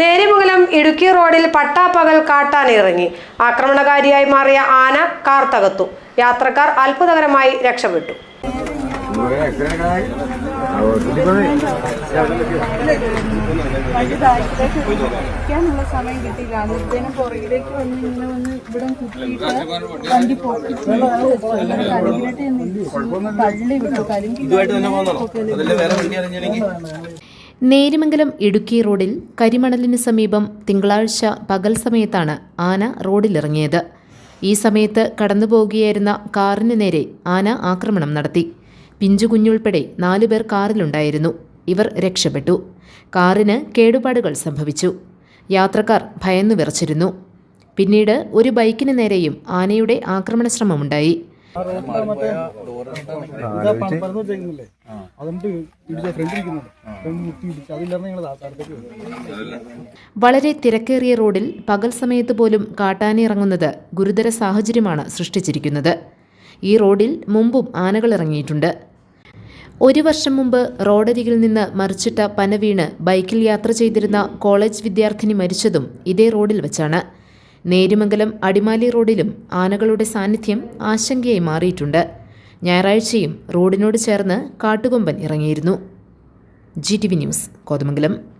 നേരിമംഗലം ഇടുക്കി റോഡിൽ പട്ടാപ്പകൽ കാട്ടാനിറങ്ങി. ആക്രമണകാരിയായി മാറിയ ആന കാർ തകത്തു യാത്രക്കാർ അത്ഭുതകരമായി രക്ഷപ്പെട്ടു. ഇതുമായിട്ട് സമയം കിട്ടിയില്ല. അന്നത്തേനും പുറകിലേക്ക് വന്ന് ഇങ്ങനെ വന്ന് ഇവിടെ കുത്തിയിട്ട് വണ്ടി പൊട്ടിച്ച് കടുകിലിട്ട് തള്ളി വിട്ടു. കരിങ്കി നേരിമംഗലം ഇടുക്കി റോഡിൽ കരിമണലിന് സമീപം തിങ്കളാഴ്ച പകൽ സമയത്താണ് ആന റോഡിലിറങ്ങിയത്. ഈ സമയത്ത് കടന്നുപോകുകയായിരുന്ന കാറിന് നേരെ ആന ആക്രമണം നടത്തി. പിഞ്ചുകുഞ്ഞുൾപ്പെടെ നാലുപേർ കാറിലുണ്ടായിരുന്നു. ഇവർ രക്ഷപ്പെട്ടു. കാറിന് കേടുപാടുകൾ സംഭവിച്ചു. യാത്രക്കാർ ഭയന്നു വിറച്ചിരുന്നു പിന്നീട് ഒരു ബൈക്കിന് നേരെയും ആനയുടെ ആക്രമണ ശ്രമമുണ്ടായി. പറഞ്ഞോട്ടേക്കുന്നില്ലേ അതുകൊണ്ട് ഇടിച്ച ഫ്രണ്ട് ഇരിക്കുന്നുണ്ട്. ഫ്രണ്ട് മുട്ടി ഇടിച്ച്. അതില്ലാതെ ഞങ്ങൾ അടുത്തേക്ക് വരും. വളരെ തിരക്കേറിയ റോഡിൽ പകൽ സമയത്ത് പോലും കാട്ടാന ഇറങ്ങുന്നത് ഗുരുതര സാഹചര്യമാണ് സൃഷ്ടിച്ചിരിക്കുന്നത്. ഈ റോഡിൽ മുമ്പും ആനകൾ ഇറങ്ങിയിട്ടുണ്ട്. ഒരു വർഷം മുമ്പ് റോഡരികിൽ നിന്ന് മറിച്ചിട്ട പനവീണ് ബൈക്കിൽ യാത്ര ചെയ്തിരുന്ന കോളേജ് വിദ്യാർത്ഥിനി മരിച്ചതും ഇതേ റോഡിൽ വെച്ചാണ്. നേരിമംഗലം അടിമാലി റോഡിലും ആനകളുടെ സാന്നിധ്യം ആശങ്കയായി മാറിയിട്ടുണ്ട്. ഞായറാഴ്ചയും റോഡിനോട് ചേർന്ന് കാട്ടുകൊമ്പൻ ഇറങ്ങിയിരുന്നു. G T V news Kothamangalam.